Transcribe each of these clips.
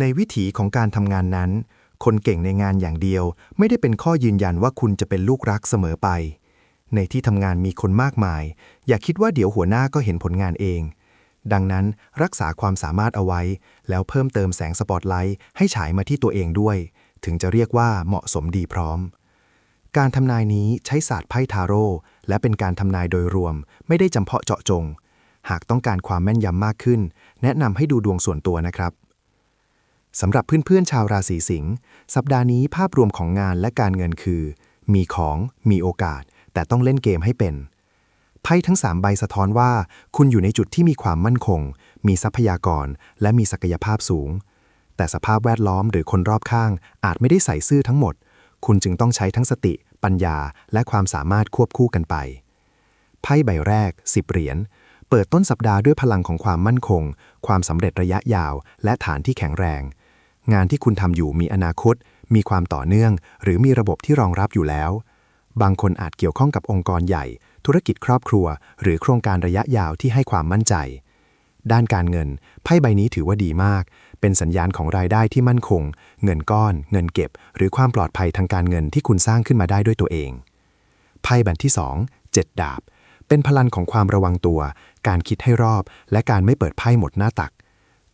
ในวิถีของการทำงานนั้น คนเก่งในงานอย่างเดียว ไม่ได้เป็นข้อยืนยันว่าคุณจะเป็นลูกรักเสมอไป ในที่ทำงานมีคนมากมาย อย่าคิดว่าเดี๋ยวหัวหน้าก็เห็นผลงานเอง ดังนั้นรักษาความสามารถเอาไว้ แล้วเพิ่มเติมแสงสปอตไลท์ให้ฉายมาที่ตัวเองด้วย ถึงจะเรียกว่าเหมาะสมดีพร้อม การทำนายนี้ใช้ศาสตร์ไพ่ทาโร่และเป็นการทำนายโดยรวม ไม่ได้จำเพาะเจาะจง หากต้องการความแม่นยำมากขึ้น แนะนำให้ดูดวงส่วนตัวนะครับ สำหรับเพื่อนๆชาวราศีสิงห์สัปดาห์นี้ภาพรวมของงานและการเงินคือ มีของมีโอกาส แต่ต้องเล่นเกมให้เป็นไพ่ทั้ง 3 ใบสะท้อนว่า คุณอยู่ในจุดที่มีความมั่นคง มีทรัพยากร และมีศักยภาพสูง แต่สภาพแวดล้อมหรือคนรอบข้าง อาจไม่ได้ใส่ซื่อทั้งหมด คุณจึงต้องใช้ทั้งสติ ปัญญา และความสามารถควบคู่กันไปไพ่ใบแรก 10 เหรียญเปิดต้นสัปดาห์ด้วยพลังของความมั่นคง ความสำเร็จระยะยาว และฐานที่แข็งแรง งานที่คุณทำอยู่มีอนาคต มีความต่อเนื่อง หรือมีระบบที่รองรับอยู่แล้ว บางคนอาจเกี่ยวข้องกับองค์กรใหญ่ ธุรกิจครอบครัว หรือโครงการระยะยาวที่ให้ความมั่นใจ ด้านการเงิน ไพ่ใบนี้ถือว่าดีมาก เป็นสัญญาณของรายได้ที่มั่นคง เงินก้อน เงินเก็บ หรือความปลอดภัยทางการเงินที่คุณสร้างขึ้นมาได้ด้วยตัวเอง ไพ่ใบที่ 2 7 ดาบ เป็นพลังของความระวังตัว การคิดให้รอบ และการไม่เปิดไพ่หมดหน้าตัก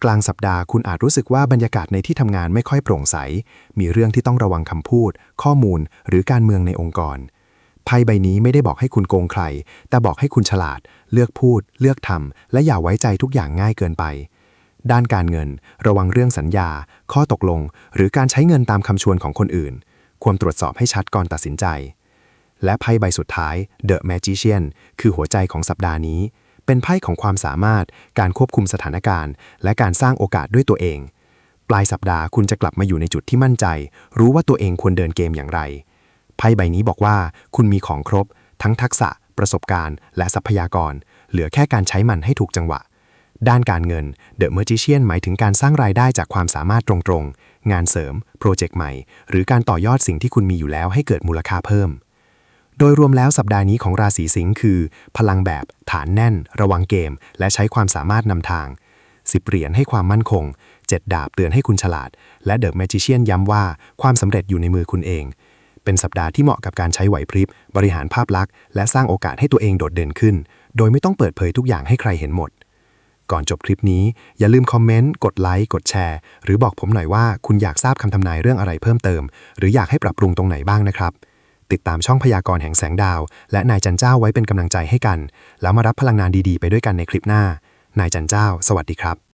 กลางสัปดาห์คุณอาจรู้สึกว่าบรรยากาศในที่ทำงานไม่ค่อยโปร่งใส มีเรื่องที่ต้องระวังคำพูด ข้อมูล หรือการเมืองในองค์กร ไพ่ใบนี้ไม่ได้บอกให้คุณโกงใคร แต่บอกให้คุณฉลาด เลือกพูด เลือกทำ และอย่าไว้ใจทุกอย่างง่ายเกินไป ด้านการเงิน ระวังเรื่องสัญญา ข้อตกลง หรือการใช้เงินตามคำชวนของคนอื่น ควรตรวจสอบให้ชัดก่อนตัดสินใจ และไพ่ใบสุดท้าย The Magician คือหัวใจของสัปดาห์นี้ เป็นไพ่ของความสามารถ การควบคุมสถานการณ์ และการสร้างโอกาสด้วยตัวเอง ปลายสัปดาห์คุณจะกลับมาอยู่ในจุดที่มั่นใจ รู้ว่าตัวเองควรเดินเกมอย่างไร ไพ่ใบนี้บอกว่า คุณมีของครบ ทั้งทักษะ ประสบการณ์ และทรัพยากร เหลือแค่การใช้มันให้ถูกจังหวะ ด้านการเงิน The Magician หมายถึงการสร้างรายได้จากความสามารถตรงๆ งานเสริม โปรเจกต์ใหม่ หรือการต่อยอดสิ่งที่คุณมีอยู่แล้วให้เกิดมูลค่าเพิ่ม โดยรวมแล้วสัปดาห์นี้ของราศีสิงห์คือ พลังแบบ ฐานแน่น ระวังเกม และใช้ความสามารถนำทาง 10 เหรียญให้ความมั่นคง 7 ดาบเตือนให้คุณฉลาด และเดอะแมจิเชียนย้ำว่าความสำเร็จอยู่ในมือคุณเอง เป็นสัปดาห์ที่เหมาะกับการใช้ไหวพริบ บริหารภาพลักษณ์ และสร้างโอกาสให้ตัวเองโดดเด่นขึ้น โดยไม่ต้องเปิดเผยทุกอย่างให้ใครเห็นหมด ก่อนจบคลิปนี้ อย่าลืมคอมเมนต์ กดไลค์ กดแชร์ หรือบอกผมหน่อยว่าคุณอยากทราบคำทำนายเรื่องอะไรเพิ่มเติม หรืออยากให้ปรับปรุงตรงไหนบ้างนะครับ ติดตามช่องพยากรณ์แห่งแสงดาว และนายจันเจ้าไว้เป็นกำลังใจให้กัน แล้วมารับพลังงานดีๆ ไปด้วยกันในคลิปหน้า นายจันเจ้า สวัสดีครับ